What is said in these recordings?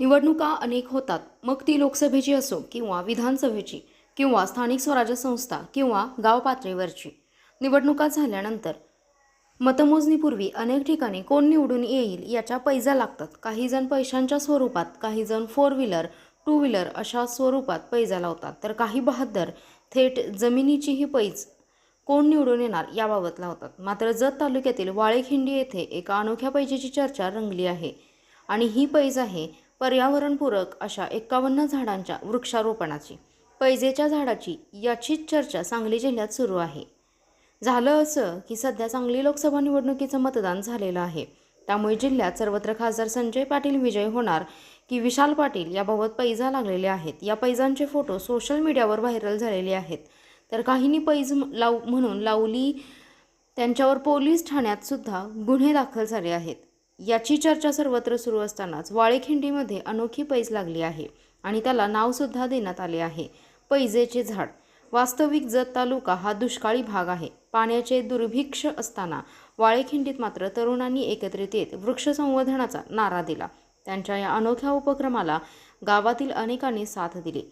निवडणुका अनेक होतात. मग ती लोकसभेची असो किंवा विधानसभेची किंवा स्थानिक स्वराज्य संस्था किंवा गाव पातळीवरची. निवडणुका झाल्यानंतर मतमोजणीपूर्वी अनेक ठिकाणी कोण निवडून येईल याच्या पैजा लागतात. काही जण पैशांच्या स्वरूपात काही जण फोर व्हीलर टू व्हीलर अशा स्वरूपात पैजा लावतात. तर काही बहाद्दर थेट जमिनीचीही पैज कोण निवडून येणार याबाबत लावतात. मात्र जत तालुक्यातील वाळेखिंडी येथे एका अनोख्या पैजेची चर्चा रंगली आहे. आणि ही पैज आहे पर्यावरणपूरक अशा एक्कावन्न झाडांच्या वृक्षारोपणाची पैजेच्या झाडाची याचीच चर्चा सांगली जिल्ह्यात सुरू आहे. झालं असं की सध्या सांगली लोकसभा निवडणुकीचं मतदान झालेलं आहे. त्यामुळे जिल्ह्यात सर्वत्र खासदार संजय पाटील विजय होणार की विशाल पाटील याबाबत पैजा लागलेले आहेत. या पैजांचे फोटो सोशल मीडियावर व्हायरल झालेले आहेत. तर काहींनी पैज लाव म्हणून लावली त्यांच्यावर पोलीस ठाण्यात सुद्धा गुन्हे दाखल झाले आहेत. याची चर्चा सर्वत्र सुरू असतानाच वाळेखिंडीमध्ये अनोखी पैज लागली आहे आणि त्याला नावसुद्धा देण्यात आले आहे. पैजेचे झाड. वास्तविक जत तालुका हा दुष्काळी भाग आहे. पाण्याचे दुर्भिक्ष असताना वाळेखिंडीत मात्र तरुणांनी एकत्रित येत वृक्ष संवर्धनाचा नारा दिला. त्यांच्या या अनोख्या उपक्रमाला गावातील अनेकांनी साथ दिली.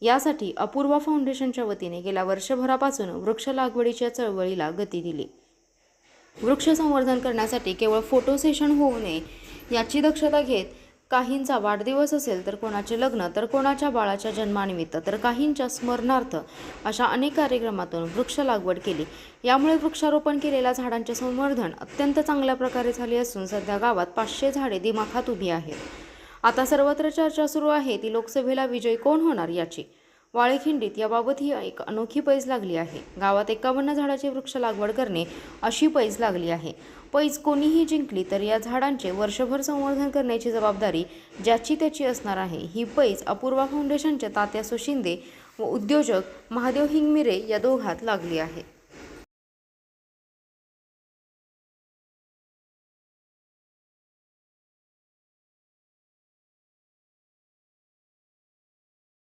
यासाठी अपूर्वा फाउंडेशनच्या वतीने गेल्या वर्षभरापासून वृक्ष लागवडीच्या चळवळीला गती दिली. वृक्ष संवर्धन करण्यासाठी केवळ फोटो सेशन होऊ नये याची दक्षता घेत काहींचा वाढदिवस असेल तर कोणाचे लग्न तर कोणाच्या बाळाच्या जन्मानिमित्त तर काहींच्या स्मरणार्थ अशा अनेक कार्यक्रमातून वृक्ष लागवड केली. यामुळे वृक्षारोपण केलेल्या झाडांचे संवर्धन अत्यंत चांगल्या प्रकारे झाले असून सध्या गावात पाचशे झाडे दिमाखात उभी आहेत. आता सर्वत्र चर्चा सुरू आहे ती लोकसभेला विजयी कोण होणार याची? वाळेखिंडीत याबाबत ही एक अनोखी पैज लागली आहे. गावात एकावन्न झाडाची वृक्ष लागवड करणे अशी पैज लागली आहे. पैज कोणीही जिंकली तर या झाडांचे वर्षभर संवर्धन करण्याची जबाबदारी ज्याची त्याची असणार आहे ही पैज अपूर्वा फाउंडेशनच्या तात्या सुशिंदे व उद्योजक महादेव हिंगमिरे या दोघात लागली आहे.